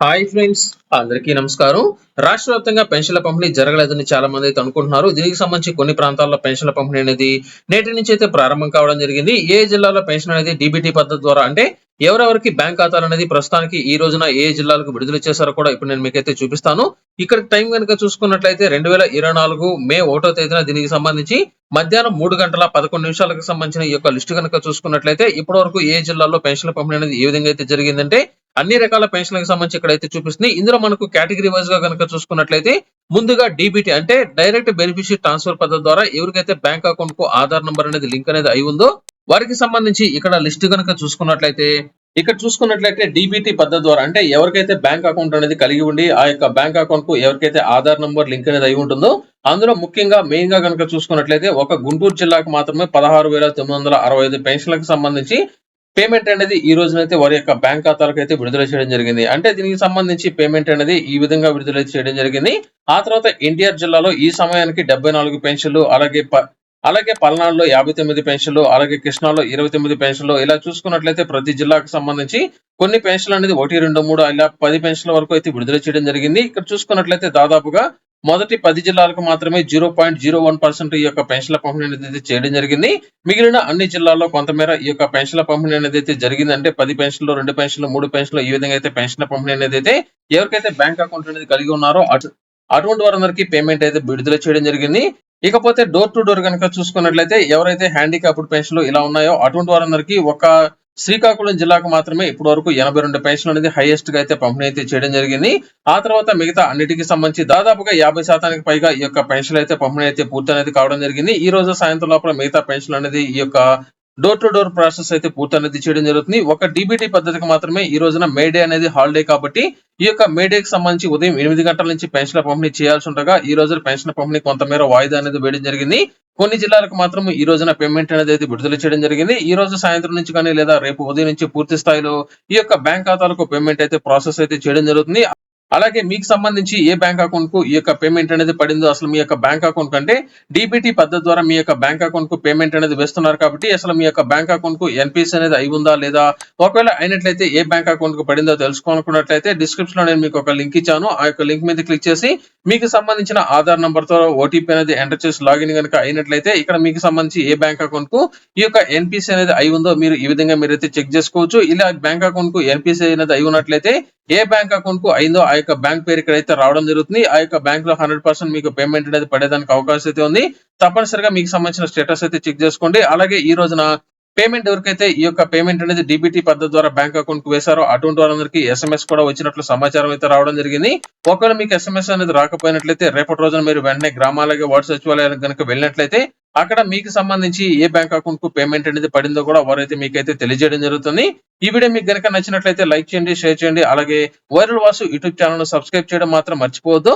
Hi friends అందరికీ నమస్కారం. రాష్ట్ర వ్యాప్తంగా పెన్షన్ల పంపిణీ జరగలేదని చాలా మంది అయితే అనుకుంటున్నారు. దీనికి సంబంధించి కొన్ని ప్రాంతాల్లో పెన్షన్ల పంపిణీ అనేది నేటి నుంచి అయితే ప్రారంభం కావడం జరిగింది. ఏ జిల్లాలో పెన్షన్ అనేది డీబీటీ పద్ధతి ద్వారా అంటే ఎవరెవరికి బ్యాంక్ ఖాతాలు అనేది ప్రస్తుతానికి ఈ రోజున ఏ జిల్లాలకు విడుదల చేశారో కూడా ఇప్పుడు నేను మీకైతే చూపిస్తాను. ఇక్కడ టైం కనుక చూసుకున్నట్లయితే రెండు వేల ఇరవై నాలుగు మే ఒకటో తేదీన దీనికి సంబంధించి మధ్యాహ్నం మూడు గంటల పదకొండు నిమిషాలకు సంబంధించిన ఈ యొక్క లిస్టు కనుక చూసుకున్నట్లయితే ఇప్పటి వరకు ఏ జిల్లాలో పెన్షన్ల పంపిణీ అనేది ఏ విధంగా అయితే జరిగిందంటే అన్ని రకాల పెన్షన్లకు సంబంధించి ఇక్కడైతే చూపిస్తుంది. ఇందులో మనకు కేటగిరీ వైజ్గా కనుక చూసుకున్నట్లయితే ముందుగా డీబీటీ అంటే డైరెక్ట్ బెనిఫిషియరీ ట్రాన్స్ఫర్ పద్ధతి ద్వారా ఎవరికైతే బ్యాంక్ అకౌంట్కు ఆధార్ నంబర్ అనేది లింక్ అనేది అయి ఉందో వారికి సంబంధించి ఇక్కడ లిస్ట్ కనుక చూసుకున్నట్లయితే ఇక్కడ చూసుకున్నట్లయితే డీబీటీ పద్ధతి ద్వారా అంటే ఎవరికైతే బ్యాంక్ అకౌంట్ అనేది కలిగి ఉండి ఆ యొక్క బ్యాంక్ అకౌంట్కు ఎవరికైతే ఆధార్ నంబర్ లింక్ అనేది అయి ఉంటుందో అందులో ముఖ్యంగా మెయిన్గా కనుక చూసుకున్నట్లయితే ఒక గుంటూరు జిల్లాకు మాత్రమే పదహారు వేల తొమ్మిది వందల అరవై ఐదు పెన్షన్లకు సంబంధించి పేమెంట్ అనేది ఈ రోజునైతే వారి యొక్క బ్యాంక్ ఖాతాలకు అయితే విడుదల చేయడం జరిగింది. అంటే దీనికి సంబంధించి పేమెంట్ అనేది ఈ విధంగా విడుదల చేయడం జరిగింది. ఆ తర్వాత ఎన్టీఆర్ జిల్లాలో ఈ సమయానికి డెబ్బై నాలుగు పెన్షన్లు అలాగే ప- అలాగే పల్నాడులో యాభై తొమ్మిది పెన్షన్లు అలాగే కృష్ణాలో ఇరవై తొమ్మిది పెన్షన్లు. ఇలా చూసుకున్నట్లయితే ప్రతి జిల్లాకు సంబంధించి కొన్ని పెన్షన్లు అనేది ఒకటి రెండు మూడు ఇలా పది పెన్షన్ల వరకు అయితే విడుదల చేయడం జరిగింది. ఇక్కడ చూసుకున్నట్లయితే దాదాపుగా మొదటి పది జిల్లాలకు మాత్రమే zero point zero one percent ఈ యొక్క పెన్షన్ల పంపిణీ అనేది అయితే చేయడం జరిగింది. మిగిలిన అన్ని జిల్లాల్లో కొంతమేర ఈ యొక్క పెన్షన్ల పంపిణీ అనేది అయితే జరిగింది అంటే పది పెన్షన్లు రెండు పెన్షన్లు మూడు పెన్షన్లు ఈ విధంగా అయితే పెన్షన్ల పంపిణీ అనేది అయితే ఎవరికైతే బ్యాంక్ అకౌంట్ అనేది కలిగి ఉన్నారో అటు అటువంటి వారందరికీ పేమెంట్ అయితే విడుదల చేయడం జరిగింది. ఇకపోతే డోర్ టు డోర్ కనుక చూసుకున్నట్లయితే ఎవరైతే హ్యాండిక్యాప్డ్ పెన్షన్లు ఇలా ఉన్నాయో అటువంటి వారందరికీ ఒక శ్రీకాకుళం జిల్లాకు మాత్రమే ఇప్పటి వరకు ఎనభై రెండు పెన్షన్లు అనేది హైయెస్ట్గా అయితే పంపిణీ అయితే చేయడం జరిగింది. ఆ తర్వాత మిగతా అన్నిటికి సంబంధించి దాదాపుగా యాభై శాతానికి పైగా ఈ యొక్క పెన్షన్లు అయితే పంపిణీ అయితే పూర్తి అనేది కావడం జరిగింది. ఈ రోజు సాయంత్రం లోపల మిగతా పెన్షన్లు అనేది ఈ యొక్క డోర్ టు డోర్ ప్రాసెస్ అయితే పూర్తి అనేది చేయడం జరుగుతుంది. ఒక డీబీటీ పద్ధతికి మాత్రమే ఈ రోజున మేడే అనేది హాలిడే కాబట్టి ఈ యొక్క మేడేకి సంబంధించి ఉదయం ఎనిమిది గంటల నుంచి పెన్షన్ పంపిణీ చేయాల్సి ఉండగా ఈ రోజు పెన్షన్ పంపిణీ కొంతమేర వాయిదా అనేది వేయడం జరిగింది. కొన్ని జిల్లాలకు మాత్రం ఈ రోజున పేమెంట్ అనేది అయితే విడుదల చేయడం జరిగింది. ఈ రోజు సాయంత్రం నుంచి కానీ లేదా రేపు ఉదయం నుంచి పూర్తి స్థాయిలో ఈ యొక్క బ్యాంక్ ఖాతాలకు పేమెంట్ అయితే ప్రాసెస్ అయితే చేయడం జరుగుతుంది. అలాగే మీకు సంబంధించి ఏ బ్యాంక్ అకౌంట్కు ఈ యొక్క పేమెంట్ అనేది పడిందో అసలు మీ యొక్క బ్యాంక్ అకౌంట్ కంటే డీబీటీ పద్ధతి ద్వారా మీ యొక్క బ్యాంక్ అకౌంట్కు పేమెంట్ అనేది వేస్తున్నారు కాబట్టి అసలు మీ యొక్క బ్యాంక్ అకౌంట్కు ఎన్పిసి అనేది అయి ఉందా లేదా? ఒకవేళ అయినట్లయితే ఏ బ్యాంక్ అకౌంట్కు పడిందో తెలుసుకోవాలనుకున్నట్లయితే డిస్క్రిప్షన్లో నేను మీకు ఒక లింక్ ఇచ్చాను. ఆ యొక్క లింక్ మీద క్లిక్ చేసి మీకు సంబంధించిన ఆధార్ నంబర్తో ఓటీపీ అనేది ఎంటర్ చేసి లాగిన్ కనుక అయినట్లయితే ఇక్కడ మీకు సంబంధించి ఏ బ్యాంక్ అకౌంట్కు ఈ యొక్క ఎన్పిసి అనేది అయి ఉందో మీరు ఈ విధంగా మీరైతే చెక్ చేసుకోవచ్చు. ఇలా బ్యాంక్ అకౌంట్కు ఎన్పిసి అనేది అయి ఉన్నట్లయితే ఏ బ్యాంక్ అకౌంట్కు అయిందో ఆ యొక్క బ్యాంక్ పేరు ఇక్కడైతే రావడం జరుగుతుంది. ఆ యొక్క బ్యాంక్లో హండ్రెడ్ పర్సెంట్ మీకు పేమెంట్ అనేది పడేదానికి అవకాశం అయితే ఉంది. తప్పనిసరిగా మీకు సంబంధించిన స్టేటస్ అయితే చెక్ చేసుకోండి. అలాగే ఈ రోజున పేమెంట్ ఎవరికైతే ఈ యొక్క పేమెంట్ అనేది డిబిటీ పద్ధతి ద్వారా బ్యాంక్ అకౌంట్కు వేశారో అటువంటి వారందరికీ ఎస్ఎంఎస్ కూడా వచ్చినట్లు సమాచారం అయితే రావడం జరిగింది. ఒకవేళ మీకు ఎస్ఎంఎస్ అనేది రాకపోయినట్లయితే రేపటి రోజున మీరు వెంటనే గ్రామాలకి వార్డు సచివాలయానికి కనుక వెళ్ళినట్లయితే అక్కడ మీకు సంబంధించి ఏ బ్యాంక్ అకౌంట్కు పేమెంట్ అనేది పడిందో కూడా వారైతే మీకైతే తెలియజేయడం జరుగుతుంది. ఈ వీడియో మీకు కనుక నచ్చినట్లయితే లైక్ చేయండి షేర్ చేయండి. అలాగే viral Vasu YouTube channel subscribe చేయడం మాత్రం మర్చిపోవద్దు.